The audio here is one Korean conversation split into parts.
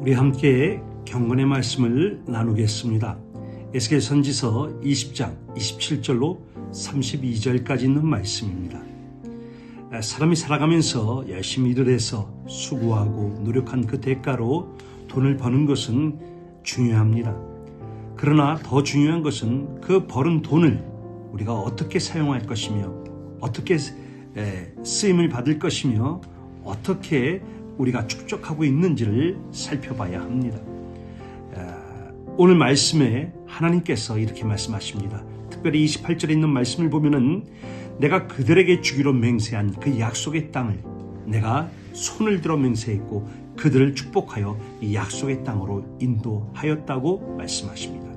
우리 함께 경건의 말씀을 나누겠습니다. 에스겔 선지서 20장 27절로 32절까지 있는 말씀입니다. 사람이 살아가면서 열심히 일을 해서 수고하고 노력한 그 대가로 돈을 버는 것은 중요합니다. 그러나 더 중요한 것은 그 벌은 돈을 우리가 어떻게 사용할 것이며 어떻게 쓰임을 받을 것이며 어떻게 우리가 축적하고 있는지를 살펴봐야 합니다. 오늘 말씀에 하나님께서 이렇게 말씀하십니다. 특별히 28절에 있는 말씀을 보면은 내가 그들에게 주기로 맹세한 그 약속의 땅을 내가 손을 들어 맹세했고 그들을 축복하여 이 약속의 땅으로 인도하였다고 말씀하십니다.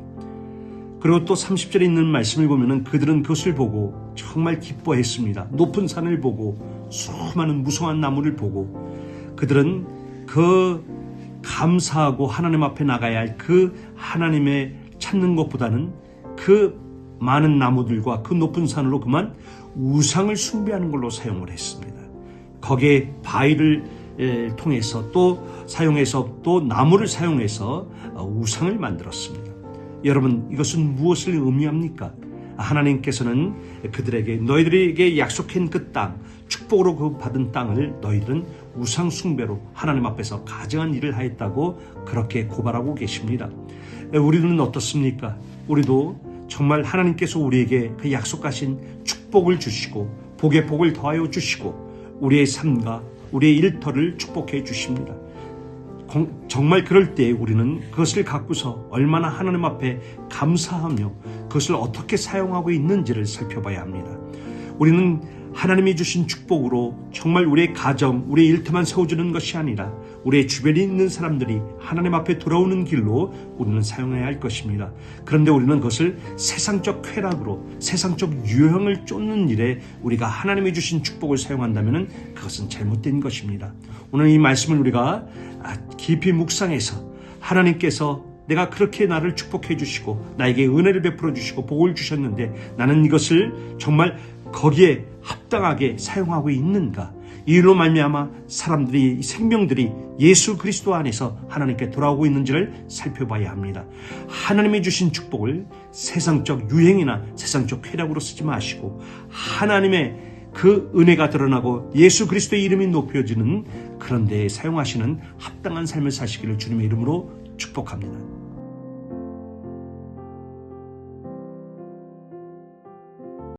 그리고 또 30절에 있는 말씀을 보면은 그들은 그것을 보고 정말 기뻐했습니다. 높은 산을 보고 수많은 무성한 나무를 보고 그들은 그 감사하고 하나님 앞에 나가야 할 그 하나님의 찾는 것보다는 그 많은 나무들과 그 높은 산으로 그만 우상을 숭배하는 걸로 사용을 했습니다. 거기에 바위를 통해서 또 사용해서 또 나무를 사용해서 어, 우상을 만들었습니다. 여러분 이것은 무엇을 의미합니까? 하나님께서는 그들에게 너희들에게 약속한 그 땅, 축복으로 그 받은 땅을 너희들은 우상 숭배로 하나님 앞에서 가증한 일을 하였다고 그렇게 고발하고 계십니다. 우리는 어떻습니까? 우리도 정말 하나님께서 우리에게 그 약속하신 축복을 주시고 복의 복을 더하여 주시고 우리의 삶과 우리의 일터를 축복해 주십니다. 정말 그럴 때 우리는 그것을 갖고서 얼마나 하나님 앞에 감사하며 그것을 어떻게 사용하고 있는지를 살펴봐야 합니다. 우리는 하나님이 주신 축복으로 정말 우리의 가정, 우리의 일터만 세워주는 것이 아니라 우리의 주변에 있는 사람들이 하나님 앞에 돌아오는 길로 우리는 사용해야 할 것입니다. 그런데 우리는 그것을 세상적 쾌락으로 세상적 유형을 쫓는 일에 우리가 하나님이 주신 축복을 사용한다면 그것은 잘못된 것입니다. 오늘 이 말씀을 우리가 깊이 묵상해서 하나님께서 내가 그렇게 나를 축복해 주시고 나에게 은혜를 베풀어 주시고 복을 주셨는데 나는 이것을 정말 거기에 합당하게 사용하고 있는가? 이로 말미암아 사람들이 생명들이 예수 그리스도 안에서 하나님께 돌아오고 있는지를 살펴봐야 합니다. 하나님이 주신 축복을 세상적 유행이나 세상적 쾌락으로 쓰지 마시고 하나님의 그 은혜가 드러나고 예수 그리스도의 이름이 높여지는 그런 데에 사용하시는 합당한 삶을 사시기를 주님의 이름으로 축복합니다.